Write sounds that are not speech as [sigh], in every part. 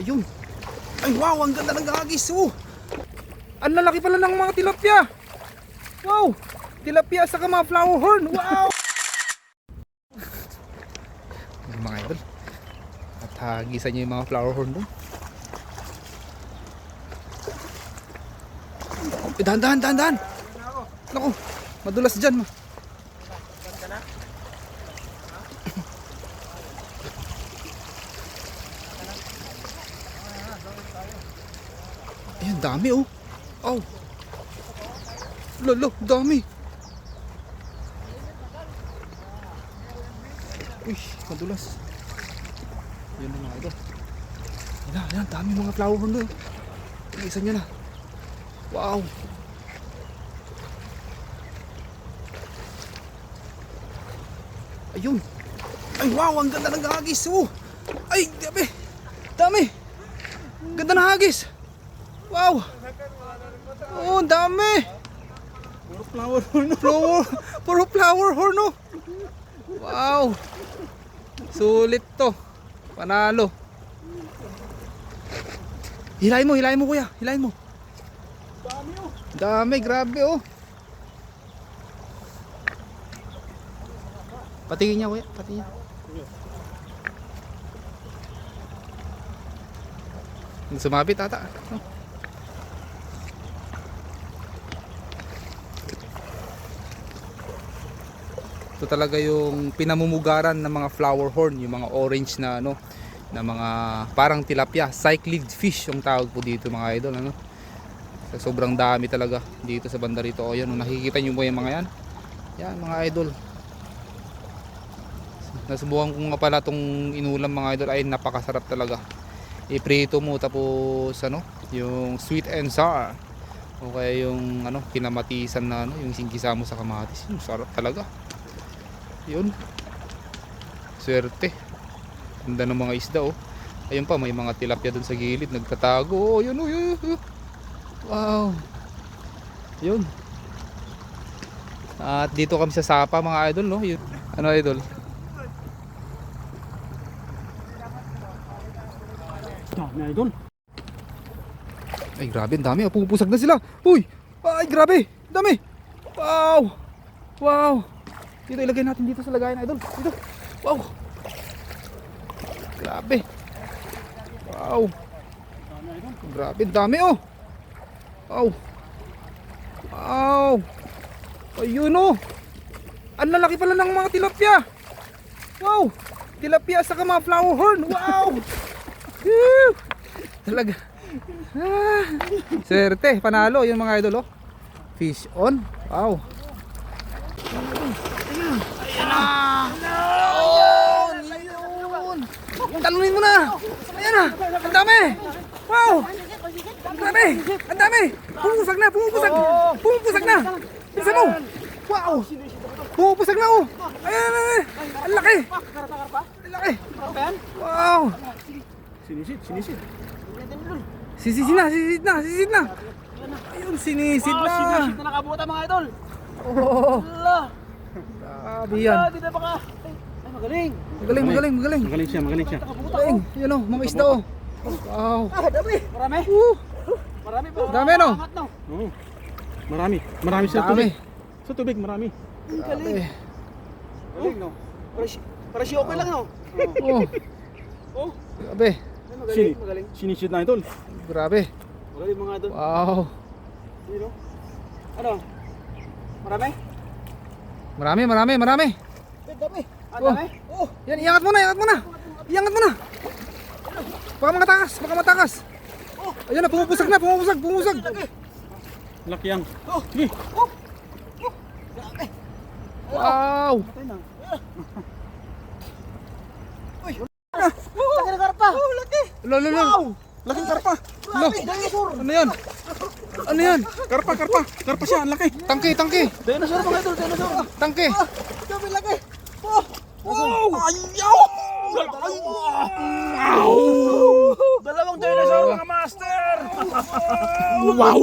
Ayun. Ay wow, ang ganda ng hagis. Oh. Ang lalaki pala ng mga tilapia. Wow. Tilapia sa mga flower horn. Wow. [laughs] Mga idol. At hagisan niyo yung mga flower horn doon. Eh, dahan, dahan, dahan, dahan. Naku, madulas dyan. Ma. Dami oh. Oh. Lolo, dami. Uy, madulas. Yan na mga idol. Yan, yan, dami mga flower horn doon. Isa niya na. Wow. Ayun. Ay wow, ang ganda ng hagis. Oh. Ay, dami. Dami. Ganda ng hagis. Wow. Oh, ang dami. Puro flower horn. Flower, puro flower horn, no? Wow. Sulit to. Panalo. Hilahin mo, hilahin mo kuya. Hilahin mo. Dami, grabe oh. Patingin niya kuya, patingin. Sumabit ata. Oh. Ito talaga yung pinamumugaran ng mga flower horn, yung mga orange na ano, na mga parang tilapia, cyclid fish yung tawag po dito mga idol ano. So, sobrang dami talaga dito sa banda rito. O yan, nakikita niyo mo yung mga yan? Yan mga idol. Nasubukan ko nga pala tong inulam mga idol ay napakasarap talaga. Iprito mo tapos ano, yung sweet and sour. O kaya yung ano, kinamatisan na ano, yung singkisa mo sa kamatis. Yung sarap talaga. Yun. Swerte. Ganda ng mga isda oh. Ayun pa, may mga tilapia dun sa gilid nagtatago. Oh, yun oh, yun. yun. Wow. Yun. At dito kami sa Sapa mga idol no. Yun. Ano idol? Ah, na idol. Ay grabe, ang dami. Oh, Pupusag na sila. Uy! Ay grabe! Dami! Wow! Wow! Dito ilagay natin dito sa lagayan idol. Dito. Wow! Grabe. Wow! Grabe, dami oh! Wow! Wow! Ayun oh! Ang lalaki pala ng mga tilapia! Wow! Tilapia sa mga flower horn! Wow! [laughs] Talaga. Ah, swerte, panalo yung mga idol oh. Fish on. Wow. Ayan na. Ayun. Ayun. Talunin mo na. Ayan na. Ang dami. Wow. Ang dami. Ang dami. Pumupusag na. Pumupusag. Pumupusag na. Bisa mo. Wow. Pumupusag na oh. Ayan. Ang laki. Ang laki. Wow. Sinisid, sinisid. Sisisid na, sisisid na, sisisid na. Ayun, sinisid Ah, na. sinisid na nakabuta mga idol. Oo. Ala. Grabe yan. Ah, di na baka. Ay, magaling. Magaling, magaling, magaling. Magaling siya, magaling siya. Magaling. oh. Yun o, mga isda o. Wow. Ah, dami. Marami. Woo. Marami pa. Dami, no? Oo. Marami. Marami sa tubig. Sa tubig, marami. Ang Grabe. Galing, no? Para si, para si okay lang, no? Oh, Oh. grabe. Magaling, magaling. Sinisid na idol. Grabe. Magaling mga idol. Wow. Sino? Ano? Marami? Marami, marami, marami. Eh, dami. Ah, Oh. dami? Oh. Yan, iangat mo na, iangat mo na. Iangat mo na. Baka matakas, baka matakas. Ayun na, pumupusag na, pumupusag, pumupusag. Laki yan. Oh. Sige. Oh. Wow. Patay na. Uy. Laki ng karpa. Oh, laki. Lo, lo, lo. Laking karpa. Lo. Ano yan? Ano yan? Karpa, karpa. Karpa siya, ang laki. Tangke, tangke. Dinosaur mga idol, dinosaur. Tangke. Dami laki. Oh. Wow. Ayaw. Ay. Wow. Dalawang dinosaur mga master. wow.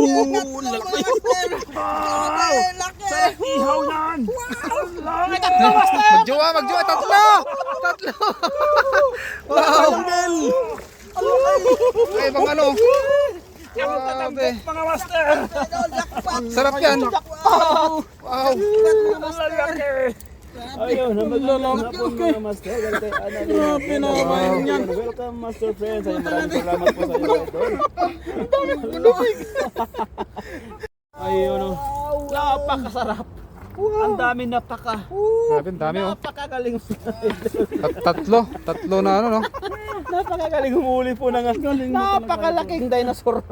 Laki. Wow. Sa ihaw yan. Wow. Tatlo master. Magjowa, magjowa, tatlo. Tatlo. Wow. Bel. Ay, bang ano? Grabe. Mga master! Sarap yan. Wow. Ayun, maglalang hapon mga master. Ano Grabe na yan. Welcome master friends. Ay, maraming salamat po sa inyo. Ayun, oh. Napakasarap. Ang dami napaka. Grabe, ang dami oh. Napakagaling. Tat tatlo. Tatlo na ano no. Napakagaling humuli po ng napakalaking dinosaur.